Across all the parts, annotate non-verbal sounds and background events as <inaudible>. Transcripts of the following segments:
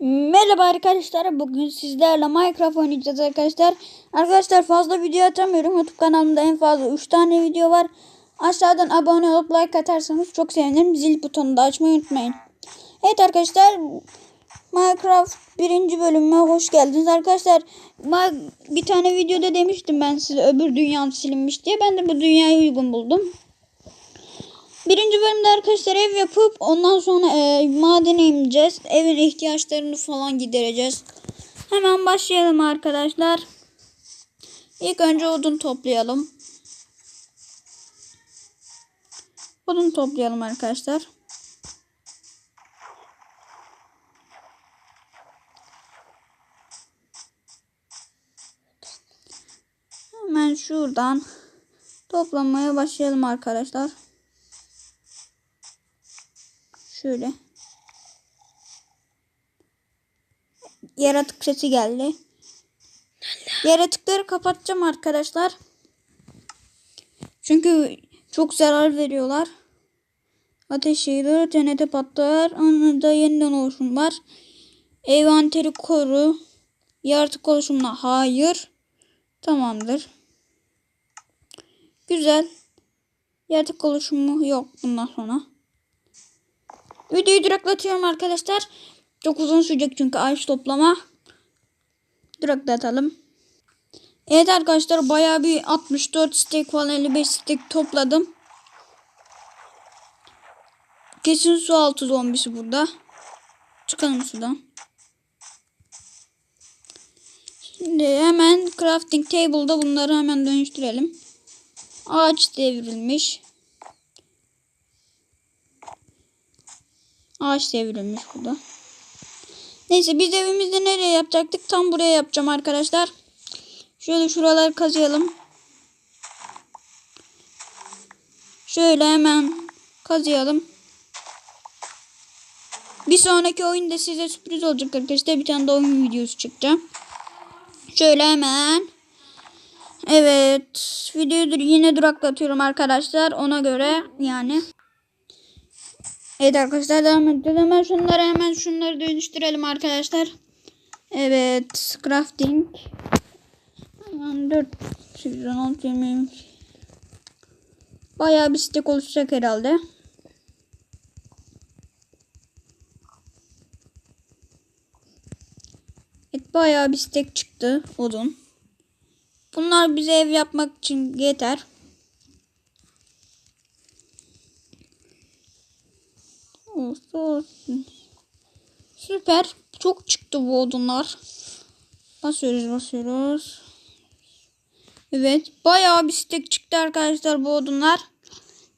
Merhaba arkadaşlar. Bugün sizlerle Minecraft oynayacağız arkadaşlar. Arkadaşlar fazla video atamıyorum. YouTube kanalımda en fazla 3 tane video var. Aşağıdan abone olup like atarsanız çok sevinirim. Zil butonunu da açmayı unutmayın. Evet arkadaşlar. Minecraft birinci bölümüne hoş geldiniz arkadaşlar. Bir tane videoda demiştim ben size öbür dünya silinmiş diye. Ben de bu dünyayı uygun buldum. Birinci bölümde arkadaşlar ev yapıp ondan sonra e, madene ineceğiz. Evin ihtiyaçlarını falan gidereceğiz. Hemen başlayalım arkadaşlar. İlk önce odun toplayalım. Odun toplayalım arkadaşlar. Hemen şuradan toplamaya başlayalım arkadaşlar. Şöyle. Yaratık sesi geldi. Yaratıkları kapatacağım arkadaşlar. Çünkü çok zarar veriyorlar. Ateş yayılır, cennete patlar. Anında yeniden oluşum var. Envanteri koru. Yaratık oluşumuna hayır. Tamamdır. Güzel. Yaratık oluşumu yok bundan sonra. Videoyu duraklatıyorum arkadaşlar. Çok uzun sürecek çünkü ağaç toplama. Duraklatalım. Evet arkadaşlar bayağı bir 64 stek falan 55 stek topladım. Kesin su altı zombisi burada. Çıkalım sudan. Şimdi hemen crafting table'da bunları hemen dönüştürelim. Ağaç devrilmiş. Ağaç devrilmiş burada. Neyse biz evimizde nereye yapacaktık? Tam buraya yapacağım arkadaşlar. Şöyle şuraları kazıyalım. Şöyle hemen kazıyalım. Bir sonraki oyunda size sürpriz olacak arkadaşlar. Bir tane de oyun videosu çıkacağım. Şöyle hemen. Evet. Videoyu yine duraklatıyorum arkadaşlar. Ona göre yani. Evet arkadaşlar devam ediyoruz. Hemen şunları hemen şunları dönüştürelim arkadaşlar. Evet. Crafting. Hemen 4 8 16 20 Bayağı bir stek oluşacak herhalde. Evet bayağı bir stek çıktı odun. Bunlar bize ev yapmak için yeter. Olsa olsun. Süper. Çok çıktı bu odunlar. Basıyoruz basıyoruz. Evet. Bayağı bir stek çıktı arkadaşlar bu odunlar.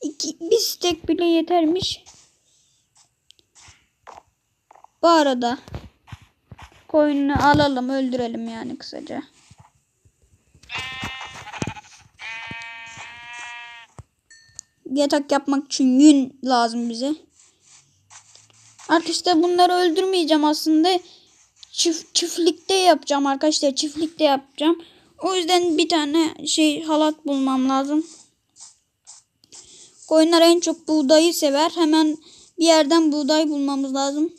İki, bir stek bile yetermiş. Bu arada koyunu alalım öldürelim yani kısaca. Yatak yapmak için yün lazım bize. Arkadaşlar bunları öldürmeyeceğim aslında. Çift, çiftlikte yapacağım arkadaşlar. Çiftlikte yapacağım. O yüzden bir tane şey halat bulmam lazım. Koyunlar en çok buğdayı sever. Hemen bir yerden buğday bulmamız lazım.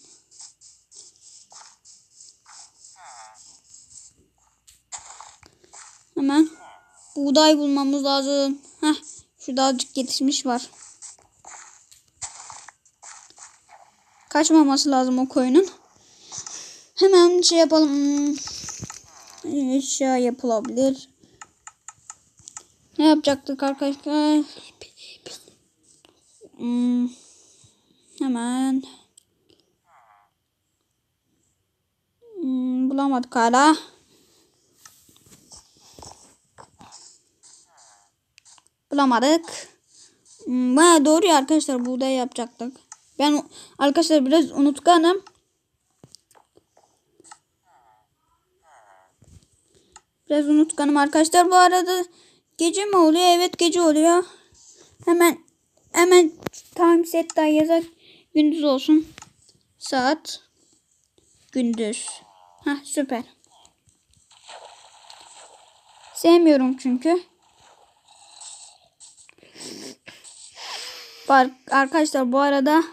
Hemen buğday bulmamız lazım. Heh, şurada azıcık yetişmiş var. Kaçmaması lazım o koyunun. Hemen şey yapalım. Eşya yapılabilir. Ne yapacaktık arkadaşlar? Hmm, hemen. Hmm, bulamadık hala. Bulamadık. Hmm, doğru ya arkadaşlar buğday yapacaktık. Ben arkadaşlar biraz unutkanım. Biraz unutkanım arkadaşlar. Bu arada gece mi oluyor? Evet gece oluyor. Hemen hemen time set daha yazar. Gündüz olsun. Saat gündüz. Ha süper. Sevmiyorum çünkü. Arkadaşlar bu arada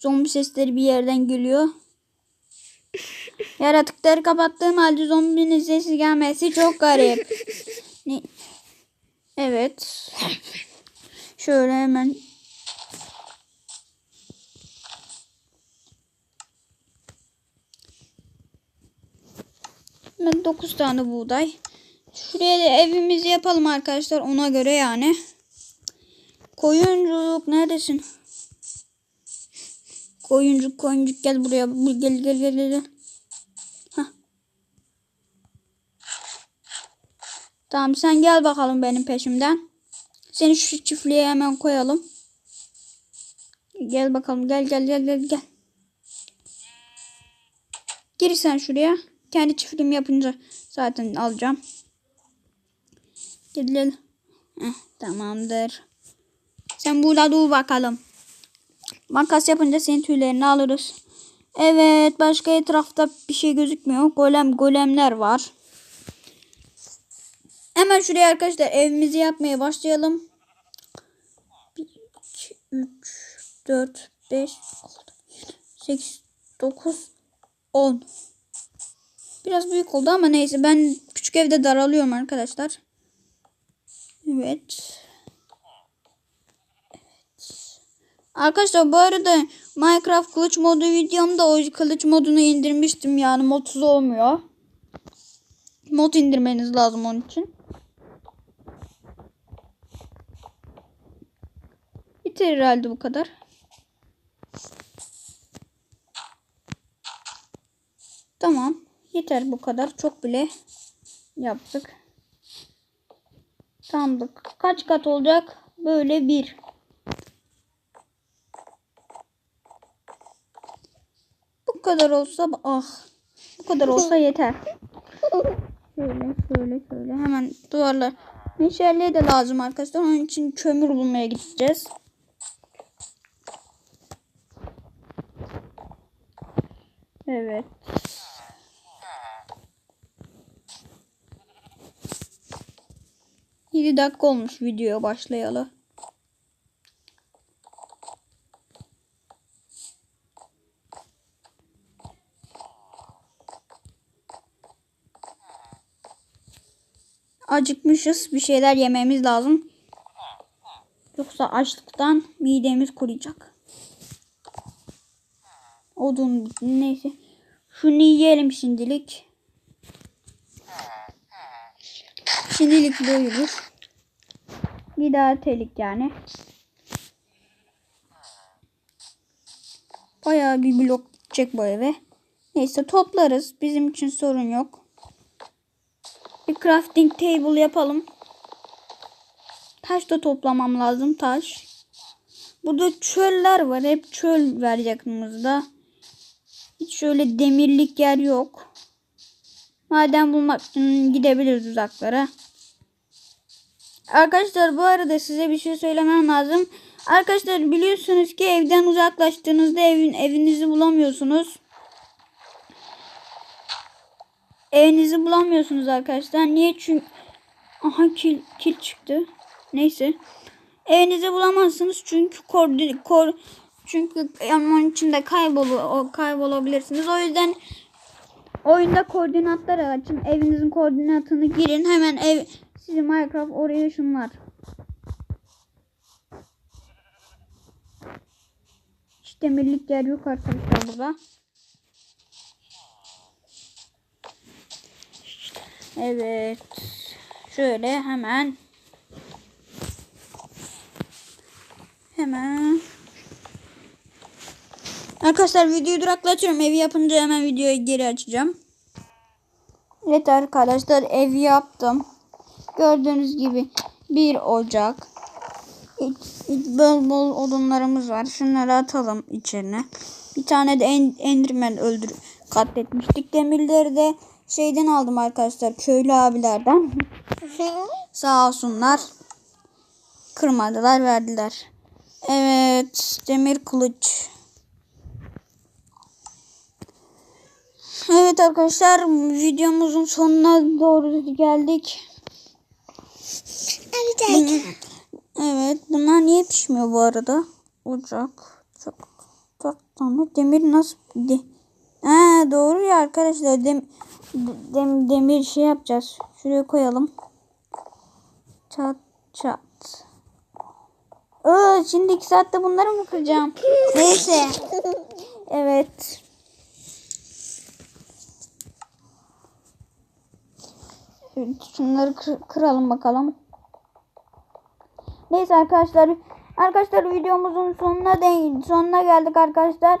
zombi sesleri bir yerden geliyor. Yaratıkları kapattığım halde zombinin sesi gelmesi çok garip. Ne? Evet. Şöyle hemen Ben 9 tane buğday. Şuraya da evimizi yapalım arkadaşlar ona göre yani. Koyunculuk neredesin? Koyuncuk koyuncuk gel buraya. Bu- Gel gel gel gel. Hah. Tamam sen gel bakalım benim peşimden. Seni şu çiftliğe hemen koyalım. Gel bakalım gel gel gel gel gel. Gir sen şuraya. Kendi çiftliğimi yapınca zaten alacağım. Gel gel. Heh, tamamdır. Sen burada dur bakalım. Makas yapınca senin tüylerini alırız. Evet başka etrafta bir şey gözükmüyor. Golem golemler var. Hemen şuraya arkadaşlar evimizi yapmaya başlayalım. 1, 2, 3, 4, 5, 6, 8, 9, 10. Biraz büyük oldu ama neyse ben küçük evde daralıyorum arkadaşlar. Evet. Arkadaşlar bu arada Minecraft kılıç modu videomda o kılıç modunu indirmiştim yani modsuz olmuyor. Mod indirmeniz lazım onun için. Biter herhalde bu kadar. Tamam. Yeter bu kadar. Çok bile yaptık. Sandık. Kaç kat olacak? Böyle bir. Bu kadar olsa ah. Bu kadar olsa yeter. Şöyle şöyle şöyle hemen duvarlar. Meşale de lazım arkadaşlar. Onun için kömür bulmaya gideceğiz. Evet. Yedi dakika olmuş videoya başlayalı. Acıkmışız. Bir şeyler yememiz lazım. Yoksa açlıktan midemiz kuruyacak. Odun neyse. Şunu yiyelim şimdilik. Şimdilik doyurur. Bir daha telik yani. Bayağı bir blok gidecek bu eve. Neyse toplarız. Bizim için sorun yok. Bir crafting table yapalım. Taş da toplamam lazım taş. Burada çöller var. Hep çöl var yakınımızda. Hiç şöyle demirlik yer yok. Maden bulmak için gidebiliriz uzaklara. Arkadaşlar bu arada size bir şey söylemem lazım. Arkadaşlar biliyorsunuz ki evden uzaklaştığınızda evin evinizi bulamıyorsunuz. Evinizi bulamıyorsunuz arkadaşlar. Niye? Çünkü aha kil, kil çıktı. Neyse. Evinizi bulamazsınız çünkü koordin kor çünkü onun içinde kaybolu kaybolabilirsiniz. O yüzden oyunda koordinatları açın. Evinizin koordinatını girin. Hemen ev sizi Minecraft oraya ışınlar. Hiç demirlik yer yok arkadaşlar burada. Evet. Şöyle hemen hemen Arkadaşlar videoyu duraklatıyorum. Evi yapınca hemen videoyu geri açacağım. Evet arkadaşlar evi yaptım. Gördüğünüz gibi bir ocak. Bol bol odunlarımız var. Şunları atalım içine. Bir tane de en, endirmen öldür katletmiştik. Demirleri de şeyden aldım arkadaşlar. Köylü abilerden. Sağ olsunlar. Kırmadılar verdiler. Evet. Demir kılıç. Evet arkadaşlar videomuzun sonuna doğru geldik. Evet. Evet bunlar niye pişmiyor bu arada? Ocak. Çok dört tane demir nasıl de, Ha, doğru ya arkadaşlar. Dem, dem, demir şey yapacağız. Şuraya koyalım. Çat çat. Aa, şimdi iki saatte bunları mı kıracağım? <laughs> Neyse. Evet. Evet, Şunları kır- kıralım bakalım. Neyse arkadaşlar. Arkadaşlar videomuzun sonuna değil, sonuna geldik arkadaşlar.